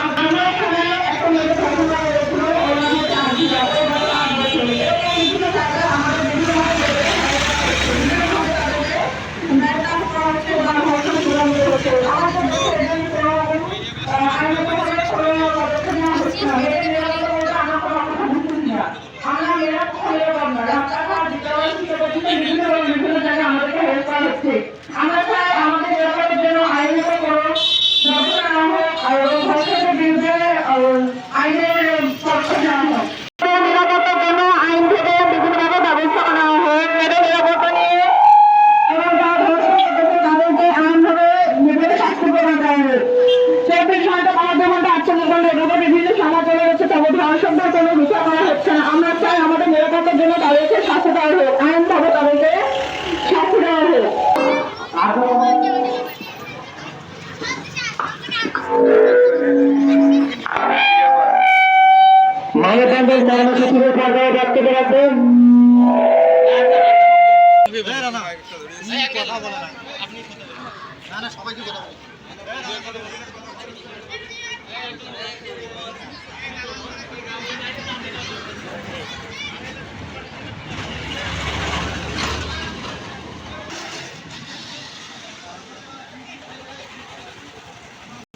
আমরা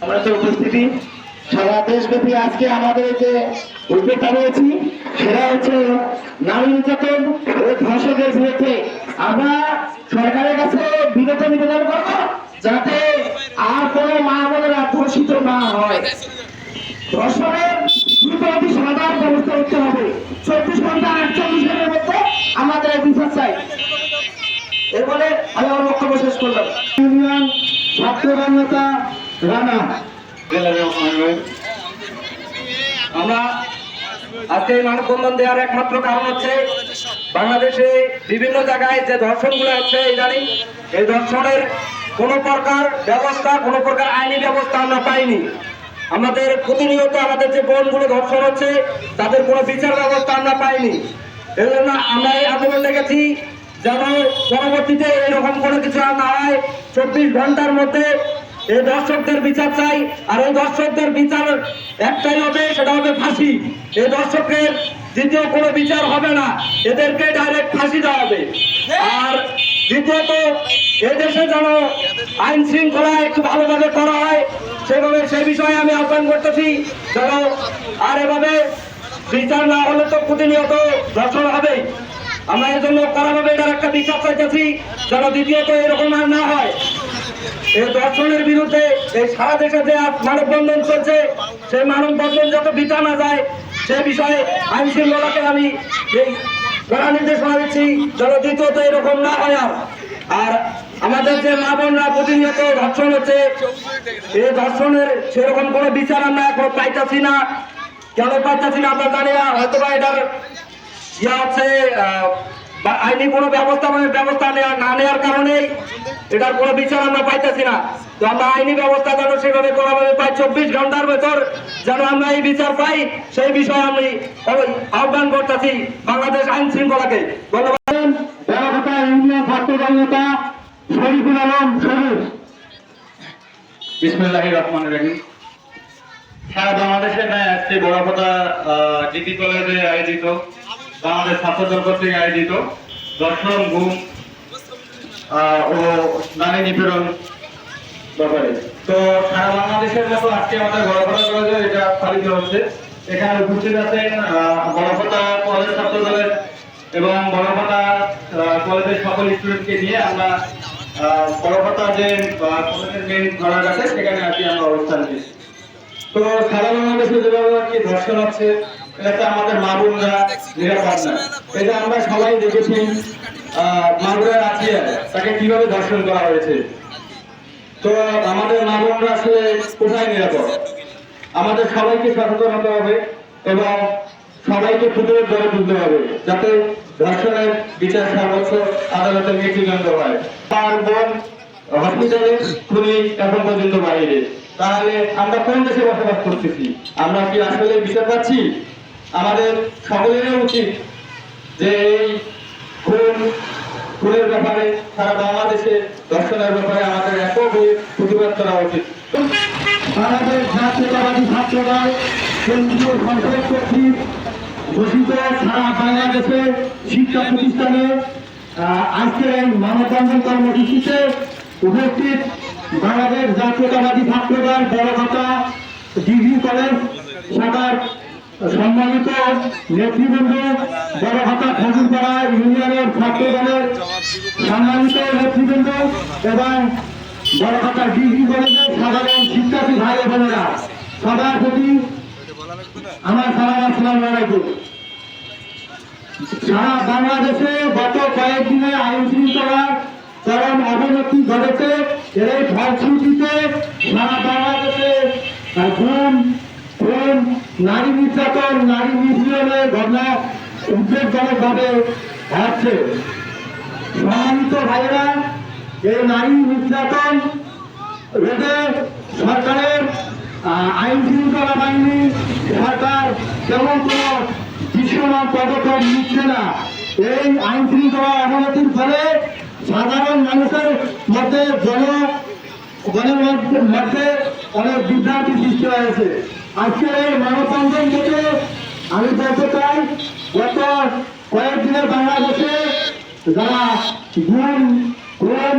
আমরা উপস্থিতি সারা দেশব্যাপী আজকে আমাদের যে উদ্যোগটা রয়েছি সেটা হচ্ছে নারী নির্যাতন ও ধর্ষকের বিরুদ্ধে আমরা সরকারের কাছে বিগত নিবেদন করব যাতে আর কোনো মা বোনেরা না হয়। ধর্ষণের ব্যবস্থা হবে। চব্বিশ ঘণ্টা আটচল্লিশ মধ্যে আমাদের বিচার চাই। আমি আমার বক্তব্য শেষ করলাম। ইউনিয়ন ছাত্র রানা। আমরা আজকে এই মানববন্ধন দেওয়ার একমাত্র কারণ হচ্ছে বাংলাদেশে বিভিন্ন জায়গায় যে ধর্ষণগুলো হচ্ছে ইদানিং এই ধর্ষণের কোনো প্রকার ব্যবস্থা, কোনো প্রকার আইনি ব্যবস্থা আমরা পাইনি। আমাদের প্রতিনিয়ত আমাদের যে বোনগুলো ধর্ষণ হচ্ছে, তাদের কোনো বিচার ব্যবস্থা আমরা পাইনি। এই জন্য আমরা এই আন্দোলন লেগেছি যেন পরবর্তীতে এরকম কোনো কিছু না হয়। চব্বিশ ঘণ্টার মধ্যে এই দর্শকদের বিচার চাই, আর এই দর্শকদের বিচার একটাই হবে, সেটা হবে ফাঁসি। এই দর্শকের দ্বিতীয় কোনো বিচার হবে না, এদেরকে ডাইরেক্ট ফাঁসি দেওয়া হবে। আর দ্বিতীয়ত, এদেশে যেন আইন শৃঙ্খলা একটু ভালোভাবে করা হয়, সেভাবে সে বিষয়ে আমি আহ্বান করতেছি, যেন আর এভাবে বিচার না হলে তো প্রতিনিয়ত দর্শন হবেই। আমরা এর জন্য করাভাবে এটার একটা বিচার চাইতেছি, যেন দ্বিতীয়ত এরকম আর না হয়। এই দর্শনের বিরুদ্ধে এই সারা দেশে যে মানববন্ধন চলছে, সেই মানববন্ধন যত বিটা না যায়, সে বিষয়ে আইন শৃঙ্খলাকে আমি এই কড়া নির্দেশনা দিচ্ছি, যেন দ্বিতীয়ত এরকম না হয় আর। আর আমাদের যে মা বোনরা প্রতিনিয়ত ধর্ষণ হচ্ছে, এই ধর্ষণের সেরকম কোনো বিচার আমরা এখন পাইতাছি না। কেন পাইতাছি না আমরা জানি না হয়তো বা এটার ইয়া হচ্ছে আইনি কোনো ব্যবস্থা মানে ব্যবস্থা নেওয়া না নেওয়ার কারণেই এটার কোনো বিচার আমরা পাইতেছি না। তো আমরা আইনি ব্যবস্থা যেন সেভাবে করা হবে প্রায় চব্বিশ ঘণ্টার ভেতর যেন আমরা এই বিচার পাই সেই বিষয়ে আমি আহ্বান করতেছি বাংলাদেশ আইন শৃঙ্খলাকে। ধন্যবাদ। ব্যবহার ইউনিয়ন ছাত্র নেতা শরীফুল আলম শরীফ বিসমুল্লাহ রহমান রহিম। সারা বাংলাদেশে ন্যায় আজকে বড়পতা ডিগ্রি কলেজে আয়োজিত বাংলাদেশ ছাত্রদল কর্তৃক আয়োজিত দর্শন আহ, ও ব্যাপারে। তো সারা বাংলাদেশের মতো আজকে আমাদের এটা পালিত হচ্ছে। এখানে উপস্থিত আছেন কলেজ এবং কলেজের সকল স্টুডেন্টকে নিয়ে আমরা যে কলেজের মেন ধরার আছে, সেখানে আর কি আমরা অবস্থান নিয়েছি তো সারা বাংলাদেশে যেভাবে ধর্ষণ হচ্ছে এটাতে আমাদের মা বোনরা নিরাপদ না। এটা আমরা সবাই দেখেছি। আহ, মাগুরার আছিয়া তাকে কীভাবে ধর্ষণ করা হয়েছে? তো আমাদের মা আসলে কোথায় নিরাপদ? আমাদের সবাইকে সচেতন হতে হবে এবং সবাইকে প্রতিরোধ গড়ে তুলতে হবে যাতে ধর্ষণের বিচার সর্বোচ্চ আদালতে মৃত্যুদণ্ড হয়। তার বোন হসপিটালে খুনি এখন পর্যন্ত বাইরে তাহলে আমরা কোন দেশে বসবাস করতেছি? আমরা কি আসলে বিচার পাচ্ছি? আমাদের সকলেরই উচিত যে এই খুন ফুলের ব্যাপারে সারা বাংলাদেশে দর্শনের ব্যাপারে আমাদের একভাবে প্রতিবাদ করা উচিত। বাংলাদেশ জাতীয়তাবাদী ছাত্র দল কেন্দ্রীয় সংসদ কর্তৃক ঘোষিত সারা বাংলাদেশে শিক্ষা প্রতিষ্ঠানে আজকের এই মানববন্ধন কর্মসূচিতে উপস্থিত বাংলাদেশ জাতীয়তাবাদী ছাত্র দল বড়ঘাটা ডিগ্রি কলেজ শাখার সম্মানিত নেতৃবৃন্দ বড়ঘাটা খজুরপাড়া ইউনিয়নের ছাত্র দলের সম্মানিত নেতৃবৃন্দ এবং বড়ঘাটা ডিগ্রি কলেজের সাধারণ শিক্ষার্থী ভাই বোনেরা সবার প্রতি আমার সালাম আসসালাম আলাইকুম। সারা বাংলাদেশে গত কয়েকদিনে আইন শৃঙ্খলার চরম অবনতি ঘটেছে। এর ফলশ্রুতিতে সারা বাংলাদেশে খুন নারী নির্যাতন, নারী নিপীড়নের ঘটনা উদ্বেগজনকভাবে হচ্ছে সম্মানিত ভাইয়েরা এই নারী নির্যাতন রোধে সরকারের আইন শৃঙ্খলা বাহিনী, সরকার তেমন কোনো দৃশ্যমান পদক্ষেপ নিচ্ছে না। এই আইন শৃঙ্খলা অবনতির ফলে সাধারণ মানুষের মধ্যে জন মধ্যে অনেক বিভ্রান্তি সৃষ্টি হয়েছে। আজকের এই মানববন্ধন থেকে আমি বলতে চাই, গত কয়েকদিনে বাংলাদেশে যারা গুণ গুণ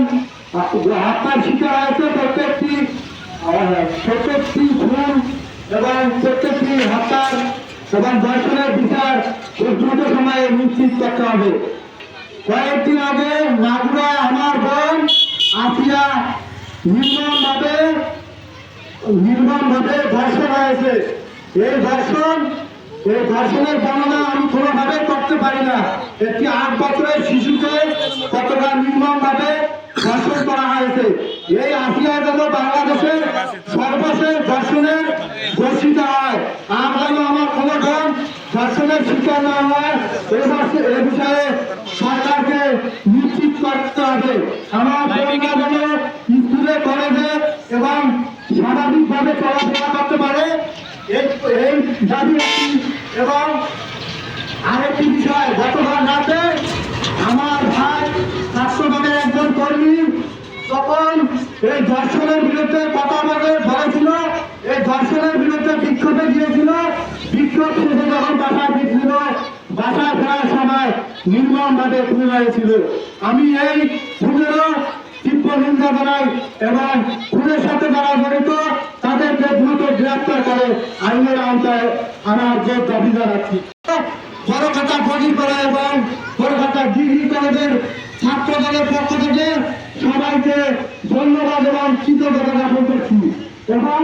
হত্যার শিকার হয়েছে, প্রত্যেকটি প্রত্যেকটি খুন এবং প্রত্যেকটি হত্যার এবং দর্শনের বিচার খুব দ্রুত সময়ে নিশ্চিত করতে হবে। কয়েকদিন আগে মাগুরা আমার বোন আসিয়া নির্মমভাবে নির্মমভাবে ধর্ষণ হয়েছে। এই ধর্ষণ এই ধর্ষণের বর্ণনা আমি কোনোভাবে করতে পারি না। একটি আট বছরের শিশুকে কতটা নির্মমভাবে ধর্ষণ করা হয়েছে। এই আসিয়া যেন বাংলাদেশের সর্বশেষ ধর্ষণের ঘোষিত হয়। আর যেন আমার বোন ধর্ষণের শিকার না হয় এ বিষয়ে সরকারকে নিশ্চিত করতে হবে। আমার বোনরা যেন স্কুলে কলেজে এবং স্বাভাবিকভাবে করতে পারে। এই দাবি এবং আরেকটি বিষয় গতকাল রাতে আমার ভাই রাষ্ট্রদলের একজন কর্মী তখন এই ধর্ষণের বিরুদ্ধে কথা বলে বলেছিল। এই ধর্ষণের বিরুদ্ধে বিক্ষোভে গিয়েছিল। বিক্ষোভ শেষে যখন বাসায় ফিরছিল বাসায় ফেরার সময় নির্মমভাবে খুন হয়েছিল আমি এই খুনেরও তীব্র নিন্দা জানাই এবং খুনের সাথে যারা জড়িত তাদেরকে দ্রুত গ্রেফতার করে আইনের আওতায় আনার যে দাবি জানাচ্ছি। কলকাতা ফজিরপাড়া এবং কলকাতা ডিগ্রি কলেজের ছাত্র দলের পক্ষ থেকে সবাইকে ধন্যবাদ এবং কৃতজ্ঞতা জ্ঞাপন করছি। এবং